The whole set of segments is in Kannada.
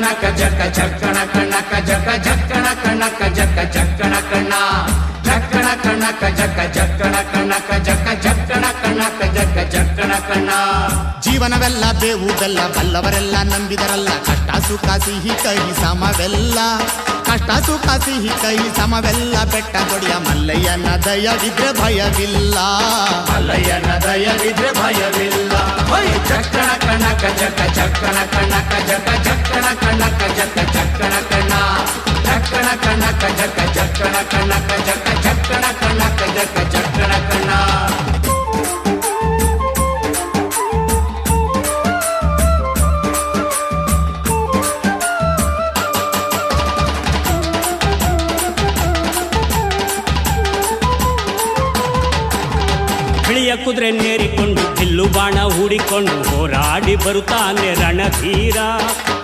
ಕಣಕ ಜಕ ಜಕ್ಕಣ ಕಣಕ ಜಕ ಜಕ್ಕಣ ಕಣಕ ಜಕ ಜಕ್ಕಣ ಕಣ್ಣ ಜಕ್ಕಣ ಕಣಕ ಜಕ ಜಕ್ಕಣ ಕಣಕ ಜಕ ಜಕ್ಕಣ ಕಣಕ ಜಕ ಜಕ್ಕಣ ಕಣ್ಣ ಜೀವನವೆಲ್ಲ ಬೇವು ಬೆಲ್ಲ ಬಲ್ಲವರೆಲ್ಲ ನಂಬಿದರಲ್ಲ. ಕಷ್ಟ ಸುಖ ಸಿಹಿ ಕೈ ಸಮವೆಲ್ಲ. ಕಷ್ಟ ಸುಖ ಸಿಹಿ ಕೈ ಸಮವೆಲ್ಲ. ಬೆಟ್ಟ ಕೊಡಿಯ ಮಲ್ಲಯ್ಯನ ದಯವಿದ್ರೆ ಭಯವಿಲ್ಲ. ಮಲ್ಲಯ್ಯನ ದಯವಿದ್ರೆ ಭಯವಿಲ್ಲ. कनक जक चक्कण कनक जक चक्कण कनक जक चक्कण कना चक्कण कनक जक चक्कण कनक जक चक्कण कनक जक ಬಿಳಿಯ ಕುದುರೆ ನೇರಿಕೊಂಡು ಬಿಲ್ಲು ಬಾಣ ಹೂಡಿಕೊಂಡು ಹೋರಾಡಿ ಬರುತ್ತಾನೆ ರಣಧೀರ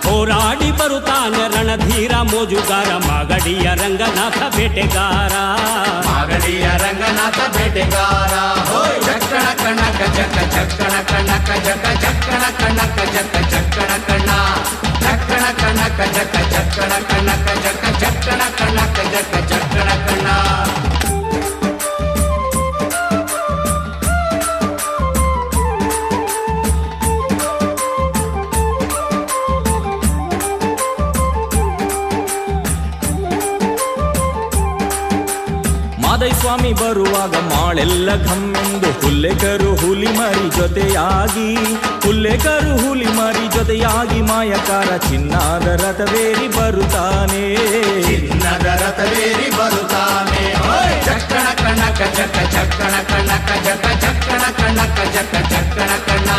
ಹೋರಾಡಿ ಬರುತ್ತಾನೆ ರಣಧೀರ ಮೋಜುಗಾರ ಮಾಗಡಿಯ ರಂಗನಾಥ ಬೇಟೆಗಾರ ಮಾಗಡಿಯ ರಂಗನಾಥ ಬೇಟೆಗಾರ ಹೋಯ್ ಜಕ್ಕಣ ಕಣಕ ಜಕ ಜಕ್ಕಣ ಕಣಕ ಜಕ ಜಕ್ಕಣ ಕಣಕ ಜಕ ಜಕ್ಕಣ ಕಣ್ಣ ಜಕ್ಕಣ ಕಣಕ ಜಕ ಜಕ್ಕಣ ಕಣಕ ಮಾದೈ ಸ್ವಾಮಿ ಬರುವಾಗ ಮಾಳೆಲ್ಲ ಘಮ್ಮೆಂದು ಹುಲ್ಲೆಕರು ಹುಲಿ ಮರಿ ಜೊತೆಯಾಗಿ, ಹುಲ್ಲೆಕರು ಹುಲಿ ಮರಿ ಜೊತೆಯಾಗಿ ಮಾಯಕಾರ ಚಿನ್ನದ ರಥವೇರಿ ಬರುತ್ತಾನೆ. ಚಿನ್ನದ ರಥವೇರಿ ಬರುತ್ತಾನೆ. ಚಕ್ಕಣ ಕಣ್ಣ ಕಣಕ ಚಕ್ಕಣ ಕಣ್ಣ ಕಣಕ ಚಕ್ಕಣ ಕಣ್ಣ ಕಣಕ ಚಕ್ಕಣ ಕಣ್ಣ.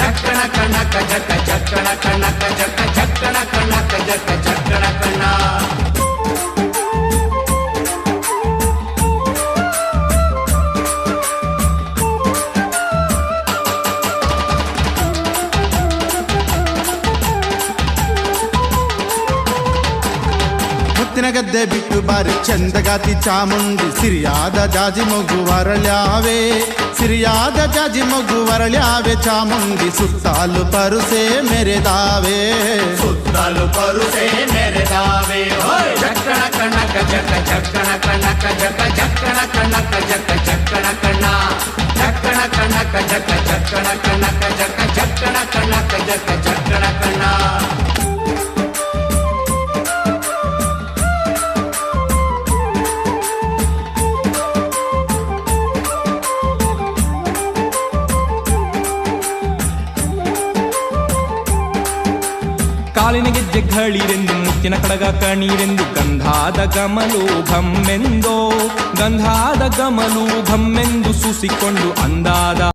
ಚಕ್ಕಣ ಕಣ್ಣ, ಕಜಕ, ಚಕ್ಕಣ ಕಣ್ಣ, ಕಜಕ, ಚಕ್ಕಣ ಕಣ್ಣ ಜಕ ಮುತ್ತಿನ ಗದ್ದೆ ಬಿಟ್ಟು ಬಾರಿ ಚಂದಗಾತಿ ಚಾಮುಂಡಿ ಸಿರಿಯಾದ ಜಾಜಿ ಮಗು ವರಳ್ಯಾವೆ ಸಿರಿಯಾದ ಜಾಜಿ ಮಗು ವರಳ್ಯಾವೆ ಚಾಮುಂಡಿ ಸುತ್ತಾಲು ಪರುಸೆ ಮೆರೆದಾವೆ ಸುತ್ತಲು ಪರುಸೆ ಮೆರೆದಾವೆ ಹೋಯ್ ಜಕ್ಕಣ ಕಣಕ ಜಕ ಜಕ್ಕಣ ಕಣಕ ಜಕ ಜಕ್ಕಣ ಕಣಕ ಜಕ ಕಾಲಿನ ಗೆಜ್ಜೆ ಘಳಿರೆಂದು ಮುತ್ತಿನ ಕಡಗ ಕಣೀರೆಂದು ಗಂಧಾದ ಗಮಲು ಘಮ್ಮೆಂದೋ ಗಂಧಾದ ಗಮಲು ಘಮ್ಮೆಂದು ಸೂಸಿಕೊಂಡು ಅಂದಾದ